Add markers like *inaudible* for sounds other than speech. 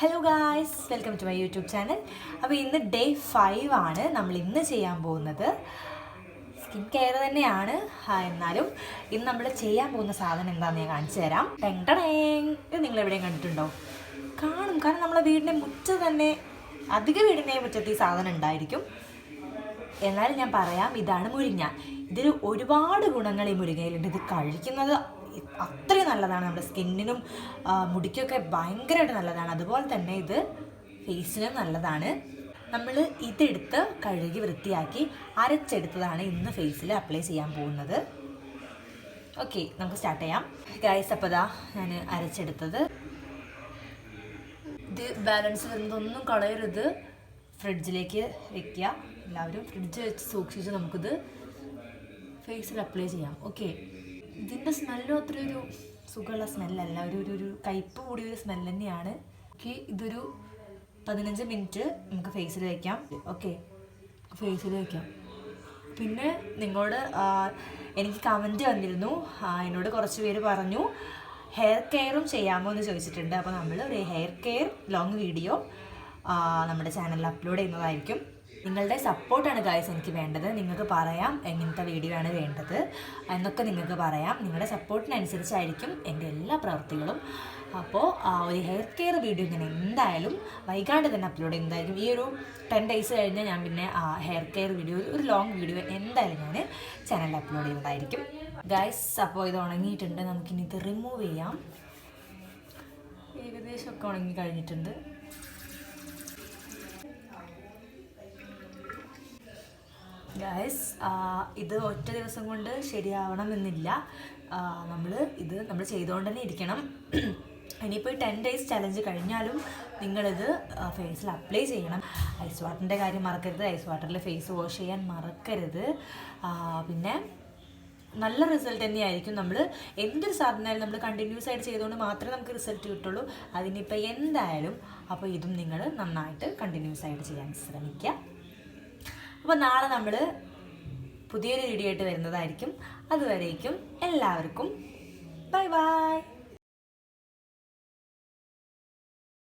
Hello guys welcome to my YouTube channel അപ്പോൾ ഇന്ന് day five ആണ് നമ്മൾ ഇന്ന് ചെയ്യാൻ പോകുന്നത്. സ്കിൻ കെയർ തന്നെയാണ്. എന്നാലും ഇന്ന് നമ്മൾ ചെയ്യാൻ പോകുന്ന സാധനം എന്താണെന്ന് ഞാൻ കാണിച്ചു തരാം. ടെങ്ടണേങ് ഇത് നിങ്ങൾ എവിടെയും കണ്ടിട്ടുണ്ടോ? കാണും. കാരണം നമ്മളെ വീടിന്റെ മുറ്റത്ത് തന്നെ അധിക വീടിന്റെ മുറ്റത്ത് ഈ സാധനം ഉണ്ടായിരിക്കും. എന്നാലും ഞാൻ പറയാം ഇതാണ് മുരിങ്ങ. ഇതിൽ ഒരുപാട് ഗുണങ്ങൾ ഈ മുരിങ്ങയിലുണ്ട്. ഇത് കഴിക്കുന്നത് അത്രയും നല്ലതാണ് നമ്മുടെ സ്കിന്നിനും മുടിക്കൊക്കെ ഭയങ്കരമായിട്ട് നല്ലതാണ്. അതുപോലെ തന്നെ ഇത് ഫേസിനും നല്ലതാണ്. നമ്മൾ ഇതെടുത്ത് കഴുകി വൃത്തിയാക്കി അരച്ചെടുത്തതാണ് ഇന്ന് ഫേസിൽ അപ്ലൈ ചെയ്യാൻ പോകുന്നത്. ഓക്കെ നമുക്ക് സ്റ്റാർട്ട് ചെയ്യാം. ഗൈസ് അപ്പോൾ ദാ ഞാൻ അരച്ചെടുത്തത്. ഇത് ബാലൻസ് വരുന്നതൊന്നും കളയരുത്. ഫ്രിഡ്ജിലേക്ക് വെക്കുക. എല്ലാവരും ഫ്രിഡ്ജ് വെച്ച് സൂക്ഷിച്ച് നമുക്കിത് ഫേസിൽ അപ്ലൈ ചെയ്യാം. ഓക്കെ. ഇതിന്റെ സ്മെല്ലും അത്രയൊരു സുഖമുള്ള സ്മെല്ലല്ല ഒരു ഒരു ഒരു കയ്പ് കൂടിയ ഒരു സ്മെൽ തന്നെയാണ്. ഓക്കെ ഇതൊരു പതിനഞ്ച് മിനിറ്റ് നമുക്ക് ഫേസിൽ വയ്ക്കാം ഓക്കെ ഫേസിൽ വയ്ക്കാം പിന്നെ നിങ്ങളോട് എനിക്ക് കമന്റ് വന്നിരുന്നു. എന്നോട് കുറച്ച് പേര് പറഞ്ഞു ഹെയർ കെയറും ചെയ്യാമോ? എന്ന് ചോദിച്ചിട്ടുണ്ട്. അപ്പോൾ നമ്മൾ ഒരു ഹെയർ കെയർ ലോങ് വീഡിയോ നമ്മുടെ ചാനലിൽ അപ്ലോഡ് ചെയ്യുന്നതായിരിക്കും. നിങ്ങളുടെ സപ്പോർട്ടാണ് ഗായ്സ് എനിക്ക് വേണ്ടത്. നിങ്ങൾക്ക് പറയാം എങ്ങനത്തെ വീഡിയോ ആണ് വേണ്ടത്. എന്നൊക്കെ നിങ്ങൾക്ക് പറയാം. നിങ്ങളുടെ സപ്പോർട്ടിനനുസരിച്ചായിരിക്കും എന്റെ എല്ലാ പ്രവൃത്തികളും അപ്പോൾ ഒരു ഹെയർ കെയർ വീഡിയോ ഞാൻ എന്തായാലും വൈകാണ്ട് തന്നെ അപ്ലോഡ് ചെയ്യുന്നതായിരിക്കും ഈ ഒരു ടെൻ ഡേയ്സ് കഴിഞ്ഞാൽ ഞാൻ പിന്നെ ഹെയർ കെയർ വീഡിയോ ഒരു ലോങ് വീഡിയോ എന്തായാലും ഞാൻ ചാനലിൽ അപ്ലോഡ് ചെയ്യുന്നതായിരിക്കും. ഗൈസ് അപ്പോൾ ഇത് ഉണങ്ങിയിട്ടുണ്ട്. നമുക്കിനി ഇത് റിമൂവ് ചെയ്യാം. ഏകദേശം ഒക്കെ ഉണങ്ങി കഴിഞ്ഞിട്ടുണ്ട്. ഗായ്സ് ഇത് ഒറ്റ ദിവസം കൊണ്ട് ശരിയാവണമെന്നില്ല. നമ്മൾ ഇത് നമ്മൾ ചെയ്തുകൊണ്ട് തന്നെ ഇരിക്കണം. *clears throat* ഇനിയിപ്പോൾ ടെൻ ഡേയ്സ് ചലഞ്ച് കഴിഞ്ഞാലും നിങ്ങളിത് ഫേസിൽ അപ്ലൈ ചെയ്യണം. ഐസ് വാട്ടറിന്റെ കാര്യം മറക്കരുത്. ഐസ് വാട്ടറിൽ ഫേസ് വാഷ് ചെയ്യാൻ മറക്കരുത്. പിന്നെ നല്ല റിസൾട്ട് തന്നെയായിരിക്കും നമ്മൾ എന്തൊരു സാധനമായാലും നമ്മൾ കണ്ടിന്യൂസ് ആയിട്ട് ചെയ്തുകൊണ്ട് മാത്രമേ നമുക്ക് റിസൾട്ട് കിട്ടുള്ളൂ. അതിനിപ്പോൾ എന്തായാലും അപ്പോൾ ഇതും നിങ്ങൾ നന്നായിട്ട് കണ്ടിന്യൂസ് ആയിട്ട് ചെയ്യാൻ ശ്രമിക്കുക. അപ്പോൾ നാളെ നമ്മൾ പുതിയൊരു വീഡിയോ ആയിട്ട് വരുന്നതായിരിക്കും. അതുവരേക്കും എല്ലാവർക്കും ബൈ ബൈ.